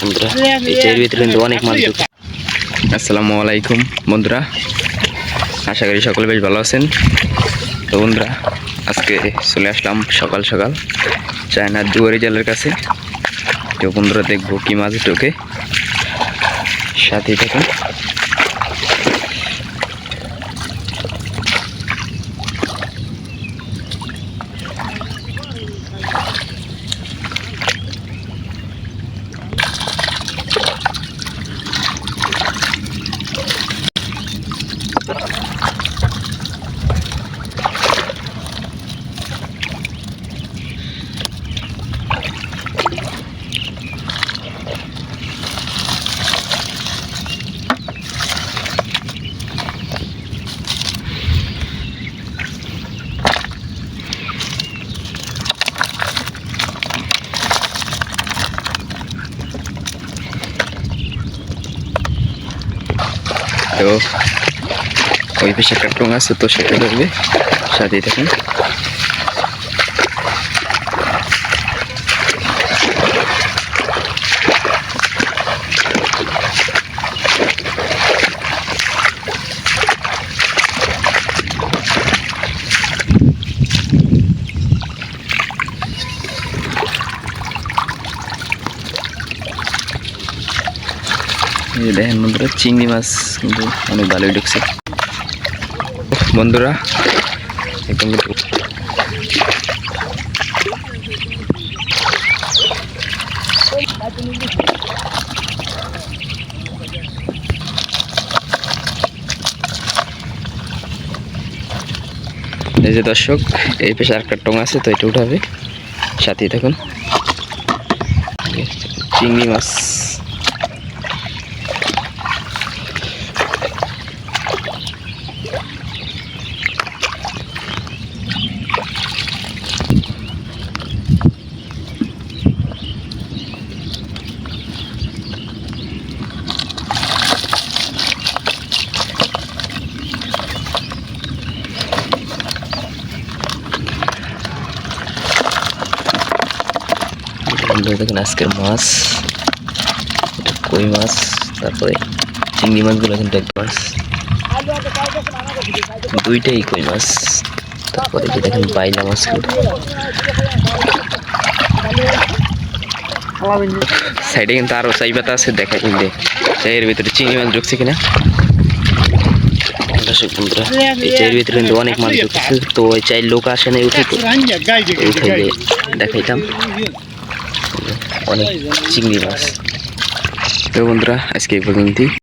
বন্ধুরা অনেক মাছ আসসালামু আলাইকুম বন্ধুরা। আশা করি সকলে বেশ ভালো আছেন। তো বন্ধুরা, আজকে চলে আসলাম সকাল সকাল চায়নার দুয়ারি জেলের কাছে। তো বন্ধুরা, দেখব কি মাছ ঢোকে সাথে থাকুন। তো ওই পাশে টং আছে তো সেটা ধরবে সাথে থাকুন এই দেখেন বন্ধুরা, চিংড়ি মাছ কিন্তু অনেক ভালোই ঢুকছে। বন্ধুরা একদম এই যে দর্শক, এই পেশে আরেকটা টং আছে, তো এটা উঠাবে। সাথেই থাকুন। চিংড়ি মাছ। বন্ধুরা দেখুন আজকের মাছ কই মাছ, তারপরে চিংড়ি মাছগুলো কিন্তু এক মাছ। দুইটাই কই মাছ, তারপরে যে দেখেন বাইলা মাছগুলো সাইডে কিন্তু আরও চাই পাতা আছে দেখা কিন্তু। চায়ের ভিতরে চিংড়ি মাছ ঢুকছে কিনা? ভিতরে কিন্তু অনেক মাছ ঢুকছে। তো ওই চায়ের লোক আসে না উঠে উঠে দেখাইতাম। অনেক চিংড়ি মাছ। তো বন্ধুরা আজকে এই পর্যন্তই।